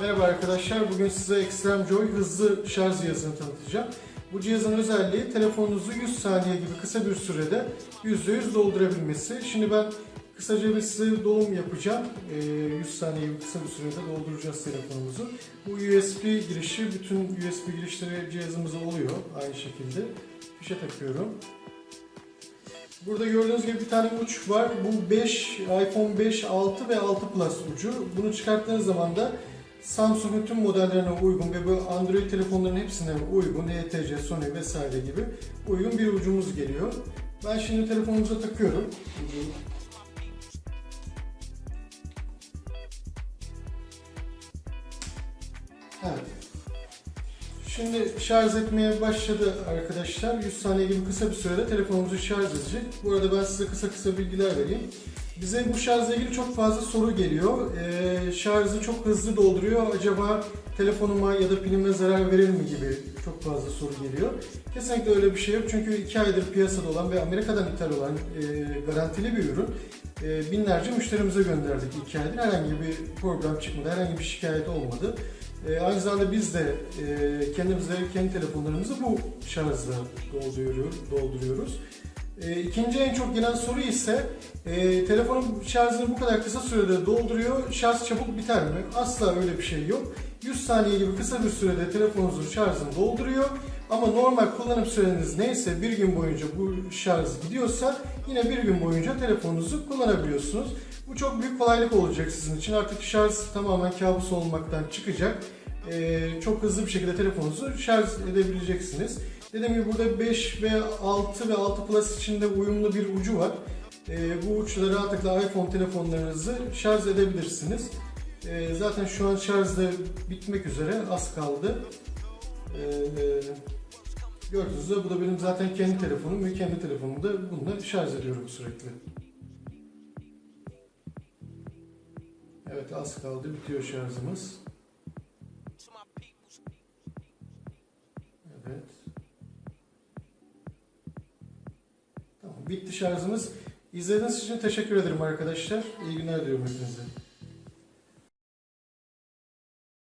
Merhaba arkadaşlar, bugün size Extreme Joy hızlı şarj cihazını tanıtacağım. Bu cihazın özelliği telefonunuzu 100 saniye gibi kısa bir sürede %100 doldurabilmesi. Şimdi ben kısaca bir size dolum yapacağım. Ee, 100 saniye gibi kısa bir sürede dolduracağız telefonumuzu. Bu USB girişi, bütün USB girişleri cihazımıza oluyor aynı şekilde. Fişe takıyorum. Burada gördüğünüz gibi bir tane uç var. Bu 5, iPhone 5, 6 ve 6 Plus ucu. Bunu çıkarttığınız zaman da Samsung'un tüm modellerine uygun ve bu Android telefonların hepsine uygun, HTC, Sony vesaire gibi uygun bir ucumuz geliyor. Ben şimdi telefonumuza takıyorum. Evet. Şimdi şarj etmeye başladı arkadaşlar. 100 saniye gibi kısa bir sürede telefonumuzu şarj edecek. Bu arada ben size kısa kısa bilgiler vereyim. Bize bu şarjla ilgili çok fazla soru geliyor. Ee, şarjı çok hızlı dolduruyor. Acaba telefonuma ya da pilime zarar verir mi gibi çok fazla soru geliyor. Kesinlikle öyle bir şey yok. Çünkü 2 aydır piyasada olan ve Amerika'dan ithal olan e, garantili bir ürün. E, binlerce müşterimize gönderdik 2 aydır. Herhangi bir problem çıkmadı, herhangi bir şikayet olmadı. E, aynı zamanda biz de e, kendimize, kendi telefonlarımızı bu şarjla dolduruyoruz. dolduruyoruz. E, ikinci en çok gelen soru ise e, telefonun şarjını bu kadar kısa sürede dolduruyor, şarj çabuk biter mi? Asla öyle bir şey yok. 100 saniye gibi kısa bir sürede telefonunuzun şarjını dolduruyor. Ama normal kullanım süreniz neyse bir gün boyunca bu şarj gidiyorsa yine bir gün boyunca telefonunuzu kullanabiliyorsunuz. Bu çok büyük kolaylık olacak sizin için. Artık şarj tamamen kabus olmaktan çıkacak. Ee, çok hızlı bir şekilde telefonunuzu şarj edebileceksiniz. Dediğim gibi burada 5 ve 6 ve 6 Plus içinde uyumlu bir ucu var. Ee, bu uçla rahatlıkla iPhone telefonlarınızı şarj edebilirsiniz. Ee, zaten şu an şarj da bitmek üzere az kaldı. Ee, gördüğünüz gibi bu da benim zaten kendi telefonum ve kendi telefonumda bununla şarj ediyorum sürekli. Evet az kaldı bitiyor şarjımız. Evet. Tamam bitti şarjımız. İzlediğiniz için teşekkür ederim arkadaşlar. İyi günler diliyorum hepinize.